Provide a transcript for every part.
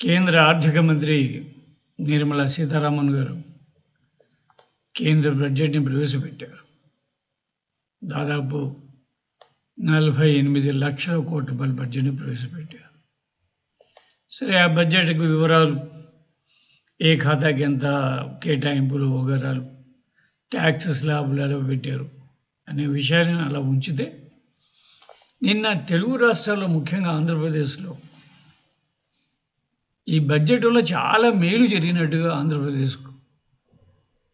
కేంద్ర ఆర్థిక మంత్రి నిర్మలా సీతారామన్ గారు కేంద్ర బడ్జెట్ని ప్రవేశపెట్టారు. దాదాపు నలభై ఎనిమిది లక్షల కోట్ల రూపాయల బడ్జెట్ని ప్రవేశపెట్టారు. సరే ఆ బడ్జెట్కు వివరాలు ఏ ఖాతాకి ఎంత కేటాయింపులు వగరాలు ట్యాక్స్ స్లాబ్లు ఎలా పెట్టారు అనే విషయాన్ని అలా ఉంచితే నిన్న తెలుగు రాష్ట్రాల్లో ముఖ్యంగా ఆంధ్రప్రదేశ్లో ఈ బడ్జెట్ వల్ల చాలా మేలు జరిగినట్టుగా ఆంధ్రప్రదేశ్కు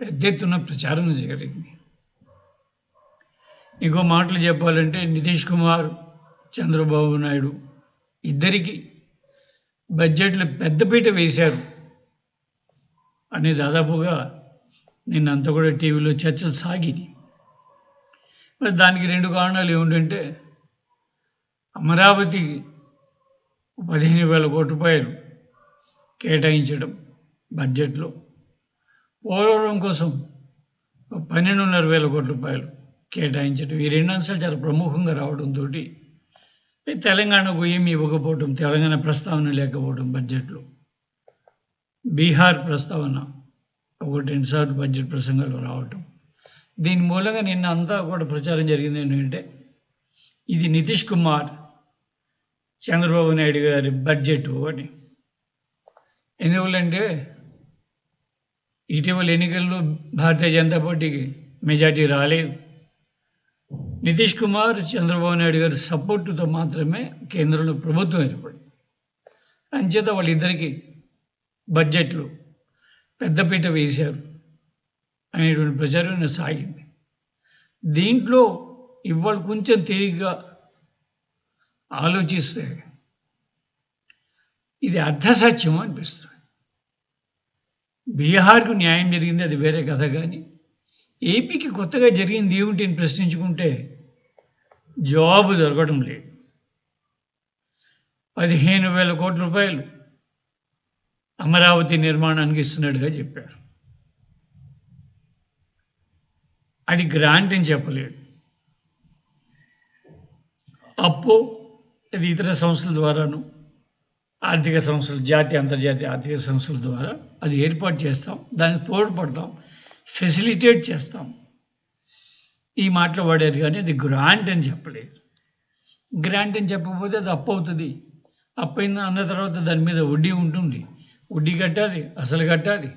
పెద్ద ఎత్తున ప్రచారం జరిగింది. ఇంకో మాటలు చెప్పాలంటే నితీష్ కుమార్ చంద్రబాబు నాయుడు ఇద్దరికి బడ్జెట్లు పెద్దపీట వేశారు. అని దాదాపుగా నిన్నంతా కూడా టీవీలో చర్చలు సాగింది మరి దానికి రెండు కారణాలు ఏమిటంటే అమరావతి పదిహేను వేల కోట్ల రూపాయలు కేటాయించడం బడ్జెట్లో. పోలవరం కోసం పన్నెండున్నర వేల కోట్ల రూపాయలు కేటాయించడం. ఈ రెండు అంశాలు చాలా ప్రముఖంగా రావడంతో తెలంగాణకు ఏమి ఇవ్వకపోవడం తెలంగాణ ప్రస్తావన లేకపోవడం బడ్జెట్లో. బీహార్ ప్రస్తావన ఒకటి రెండుసార్లు బడ్జెట్ ప్రసంగాలు రావటం. దీని మూలంగా నిన్న అంతా కూడా ప్రచారం జరిగింది ఏంటంటే ఇది నితీష్ కుమార్ చంద్రబాబు నాయుడు గారి బడ్జెట్ అని. ఎందువల్లంటే ఇటీవల ఎన్నికల్లో భారతీయ జనతా పార్టీకి మెజార్టీ రాలేదు. నితీష్ కుమార్ చంద్రబాబు నాయుడు గారి సపోర్టుతో మాత్రమే కేంద్రంలో ప్రభుత్వం ఏర్పడింది. అంచేత వాళ్ళిద్దరికీ బడ్జెట్లు పెద్దపీట వేశారు అనేటువంటి ప్రచారం సాగింది. దీంట్లో ఇవాళ కొంచెం తేలిగ్గా ఆలోచిస్తే ఇది అర్ధసత్యం అనిపిస్తుంది. బీహార్కు న్యాయం జరిగింది అది వేరే కథ కానీ. ఏపీకి కొత్తగా జరిగింది ఏమిటి అని ప్రశ్నించుకుంటే జాబు దొరకడం లేదు. పదిహేను వేల కోట్ల రూపాయలు అమరావతి నిర్మాణానికి ఇస్తున్నట్టుగా చెప్పారు. అది గ్రాంట్ అని చెప్పలేడు అప్పు అది ఇతర సంస్థల ద్వారాను ఆర్థిక సంస్థలు జాతీయ అంతర్జాతీయ ఆర్థిక సంస్థల ద్వారా అది ఏర్పాటు చేస్తాం. దానికి తోడ్పడతాం. ఫెసిలిటేట్ చేస్తాం. ఈ మాటలు వాడారు కానీ అది గ్రాంట్ అని చెప్పలేదు. గ్రాంట్ అని చెప్పకపోతే అది అప్పు అవుతుంది. అప్పు అయింది అన్న తర్వాత దాని మీద వడ్డీ ఉంటుంది. వడ్డీ కట్టాలి అసలు కట్టాలి.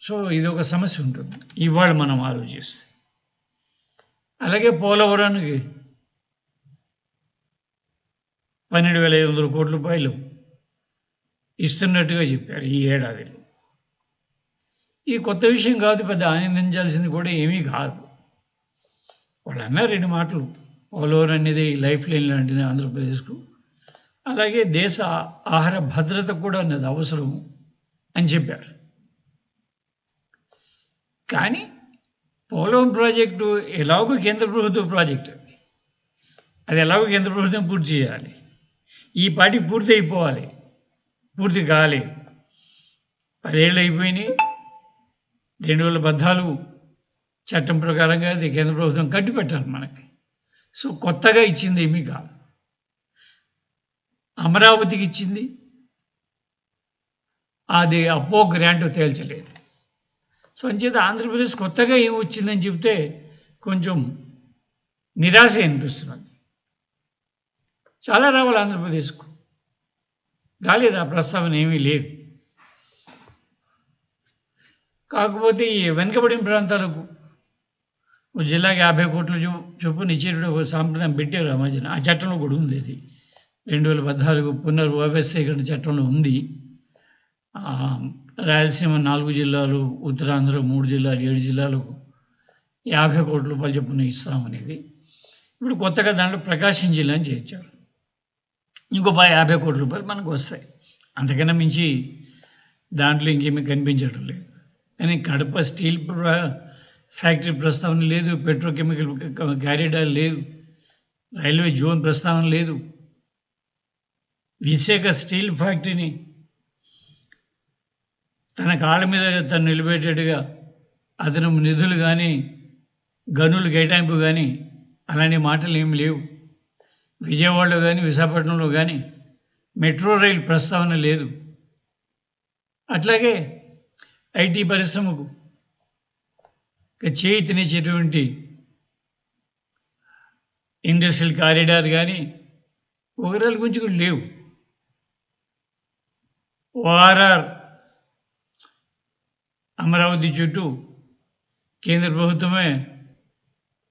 సో ఇది ఒక సమస్య ఉంటుంది. ఇవాళ మనం ఆలోచిస్తే. అలాగే పోలవరానికి పన్నెండు వేల ఐదు వందల కోట్ల రూపాయలు ఇస్తున్నట్టుగా చెప్పారు ఈ ఏడాదిలో ఈ కొత్త విషయం కాదు పెద్ద ఆనందించాల్సింది కూడా ఏమీ కాదు. వాళ్ళు అన్నారు రెండు మాటలు. పోలవరం అనేది లైఫ్ లైన్ లాంటిది ఆంధ్రప్రదేశ్కు. అలాగే దేశ ఆహార భద్రత కూడా అన్నది అవసరం అని చెప్పారు. కానీ పోలవరం ప్రాజెక్టు ఎలాగో కేంద్ర ప్రభుత్వ ప్రాజెక్ట్ అది. అది ఎలాగో కేంద్ర ప్రభుత్వం పూర్తి చేయాలి. ఈ పాటి పూర్తి అయిపోవాలి పూర్తి కావాలి పదేళ్ళు అయిపోయినాయి. రెండు వేల పద్నాలుగు చట్టం ప్రకారంగా అది కేంద్ర ప్రభుత్వం కట్టిపెట్టాలి మనకి. సో కొత్తగా ఇచ్చింది ఏమీ కాదు. అమరావతికి ఇచ్చింది. అది అప్పో గ్రాంట్ తేల్చలేదు. సో అంచేత ఆంధ్రప్రదేశ్ కొత్తగా ఏం వచ్చిందని చెప్తే కొంచెం నిరాశ అనిపిస్తున్నది. చాలా రావాలి ఆంధ్రప్రదేశ్కు. రాలేదు ఆ ప్రస్తావన ఏమీ లేదు. కాకపోతే ఈ వెనుకబడిన ప్రాంతాలకు జిల్లాకి యాభై కోట్ల చూ చొప్పున ఇచ్చేటువంటి ఒక సాంప్రదాయం పెట్టారు ఆ మధ్యన. ఆ చట్టంలో కూడా ఉంది అది. రెండు వేల పద్నాలుగు పునర్వ్యవస్థీకరణ చట్టంలో ఉంది. రాయలసీమ నాలుగు జిల్లాలు ఉత్తరాంధ్ర మూడు జిల్లాలు ఏడు జిల్లాలకు యాభై కోట్ల రూపాయలు చొప్పున ఇస్తామనేది. ఇప్పుడు కొత్తగా దాంట్లో ప్రకాశం జిల్లా అని చేర్చారు. ఇంకో యాభై కోట్ల రూపాయలు మనకు వస్తాయి. అంతకన్నా మించి దాంట్లో ఇంకేమీ కనిపించడం లేదు. కానీ కడప స్టీల్ ఫ్యాక్టరీ ప్రస్తావన లేదు పెట్రోకెమికల్ క్యారిడార్ లేదు రైల్వే జోన్ ప్రస్తావన లేదు. విశాఖ స్టీల్ ఫ్యాక్టరీని తన కాళ్ళ మీద తను నిలబెట్టేట్టుగా అతను నిధులు కానీ గనులు కేటాయింపు కానీ అలాంటి మాటలు ఏమి లేవు. విజయవాడలో కానీ విశాఖపట్నంలో కానీ మెట్రో రైలు ప్రస్తావన లేదు. అట్లాగే ఐటీ పరిశ్రమకు ఇక చేయితనిచ్చేటువంటి ఇండస్ట్రియల్ కారిడార్ కానీ ఒకరాల గురించి కూడా లేవు. ఓఆర్ఆర్ అమరావతి చుట్టూ కేంద్ర ప్రభుత్వమే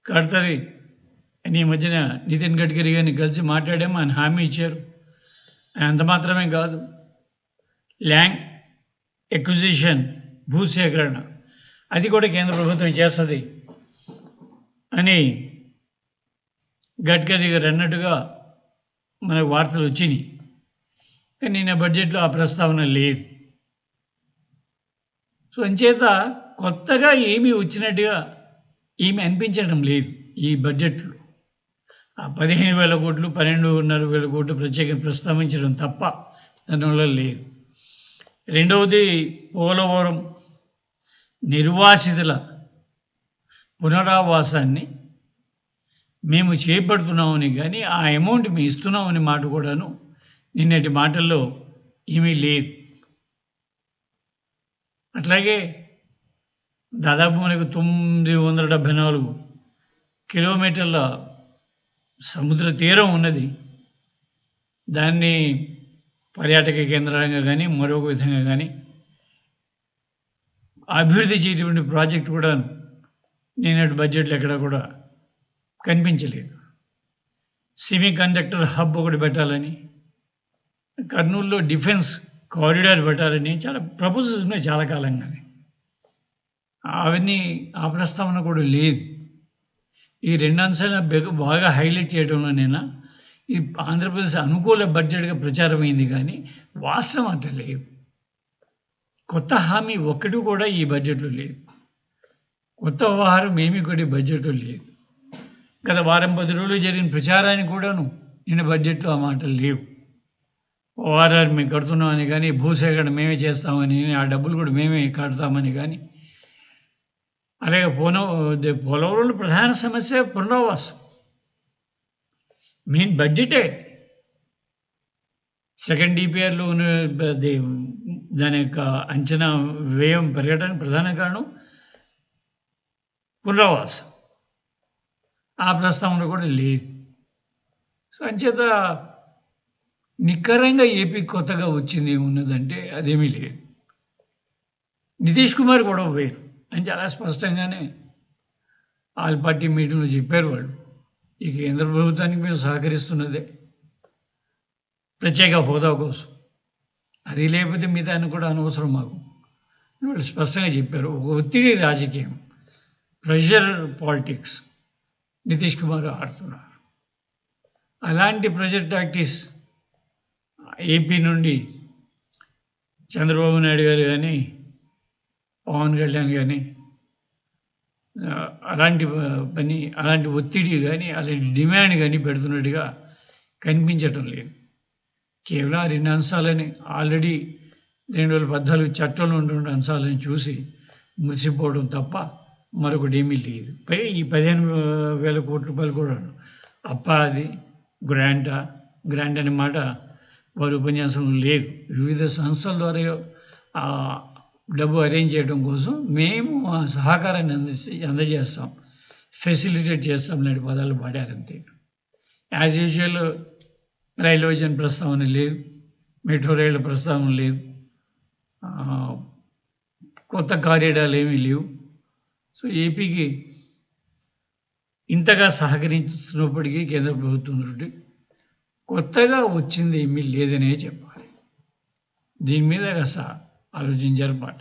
కడుతుంది. అని ఈ మధ్యన నితిన్ గడ్కరీ గారిని కలిసి మాట్లాడాము ఆయన హామీ ఇచ్చారు. ఆయన అంత మాత్రమే కాదు ల్యాండ్ ఎక్విజిషన్ భూసేకరణ అది కూడా కేంద్ర ప్రభుత్వం చేస్తుంది అని గడ్కరీ గారు అన్నట్టుగా మనకు వార్తలు వచ్చినాయి. కానీ నా బడ్జెట్లో ఆ ప్రస్తావన లేదు. సో అంచేత కొత్తగా ఏమీ వచ్చినట్టుగా ఏమి అనిపించడం లేదు ఈ బడ్జెట్లో. పదిహేను వేల కోట్లు పన్నెండున్నర వేల కోట్లు ప్రత్యేకంగా ప్రస్తావించడం తప్ప దానివల్ల లేదు. రెండవది పోలవరం నిర్వాసితుల పునరావాసాన్ని మేము చేపడుతున్నామని కానీ ఆ అమౌంట్ మేము ఇస్తున్నామని మాట కూడాను నిన్నటి మాటల్లో ఏమీ లేదు. అట్లాగే దాదాపు మనకు తొమ్మిది వందల డెబ్భై నాలుగు కిలోమీటర్ల సముద్ర తీరం ఉన్నది. దాన్ని పర్యాటక కేంద్రంగా కానీ మరొక విధంగా కానీ అభివృద్ధి చేయటువంటి ప్రాజెక్ట్ కూడా నేనటి బడ్జెట్లో ఎక్కడ కూడా కనిపించలేదు. సెమీ కండక్టర్ హబ్ ఒకటి పెట్టాలని కర్నూలులో డిఫెన్స్ కారిడార్ పెట్టాలని చాలా ప్రపోజల్స్ ఉన్నాయి చాలా కాలంగానే. అవన్నీ ఆ ప్రస్తావన కూడా లేదు. ఈ రెండు అంశాలను బాగా హైలైట్ చేయడంలో నేను? ఈ ఆంధ్రప్రదేశ్ అనుకూల బడ్జెట్గా ప్రచారమైంది కానీ వాస్తవం అంత లేదు. కొత్త హామీ ఒక్కటి కూడా ఈ బడ్జెట్లో లేదు. కొత్త వ్యవహారం ఏమీ కూడా బడ్జెట్లో లేదు. గత వారం పది రోజులు జరిగిన ప్రచారానికి కూడాను నిన్న బడ్జెట్లో ఆ మాటలు లేవు. ఓఆర్ఆర్ మేము కడుతున్నామని కానీ భూసేకరణ మేమే చేస్తామని ఆ డబ్బులు కూడా మేమే కడతామని కానీ అలాగే పోన పోలవరంలో ప్రధాన సమస్య పునరావాసం. మెయిన్ బడ్జెటే. సెకండ్ డిపిఆర్లో ఉన్న దాని యొక్క అంచనా వ్యయం పెరగడానికి ప్రధాన కారణం పునరావాసం. ఆ ప్రస్తావన కూడా లేదు. సో అంచేత నిక్కరంగా ఏపీ కొత్తగా వచ్చింది ఏమున్నదంటే అదేమీ లేదు. నితీష్ కుమార్ కూడా వేరు. అని చాలా స్పష్టంగానే ఆల్ పార్టీ మీటింగ్లో చెప్పారు వాళ్ళు. ఈ కేంద్ర ప్రభుత్వానికి మేము సహకరిస్తున్నదే. ప్రత్యేక హోదా కోసం. అది లేకపోతే మిగతా కూడా అనవసరం మాకు. వాళ్ళు స్పష్టంగా చెప్పారు. ఒక ఒత్తిడి రాజకీయం. ప్రెషర్ పాలిటిక్స్ నితీష్ కుమార్ ఆడుతున్నారు. అలాంటి ప్రెషర్ టాక్టిక్స్ ఏపీ నుండి చంద్రబాబు నాయుడు గారు కానీ పవన్ కళ్యాణ్ కానీ అలాంటి పని అలాంటి ఒత్తిడి కానీ అలాంటి డిమాండ్ కానీ పెడుతున్నట్టుగా కనిపించటం లేదు. కేవలం రెండు అంశాలని ఆల్రెడీ రెండు వేల పద్నాలుగు చట్టంలో ఉంటున్న అంశాలను చూసి మురిసిపోవడం తప్ప మరొకటి ఏమీ లేదు. పై ఈ పదిహేను వేల కోట్ల రూపాయలు కూడా అప్ప అది గ్రాంటా గ్రాంట్ అనే మాట వారి ఉపన్యాసంలో లేదు. వివిధ సంస్థల ద్వారా డబ్బు అరేంజ్ చేయడం కోసం మేము ఆ సహకారాన్ని అందిస్తే అందజేస్తాం. ఫెసిలిటేట్ చేస్తాం లాంటి పదాలు పాడారంతే. యాజ్ యూజువల్ రైల్వేజన్ ప్రస్తావన లేదు. మెట్రో రైళ్ళ ప్రస్తావన లేదు. కొత్త కార్యడాలు ఏమీ లేవు. సో ఏపీకి ఇంతగా సహకరించినప్పటికీ కేంద్ర ప్రభుత్వం నుండి కొత్తగా వచ్చింది ఏమీ లేదనే చెప్పాలి. దీని మీద కాస్త ఆలోచించారు మాట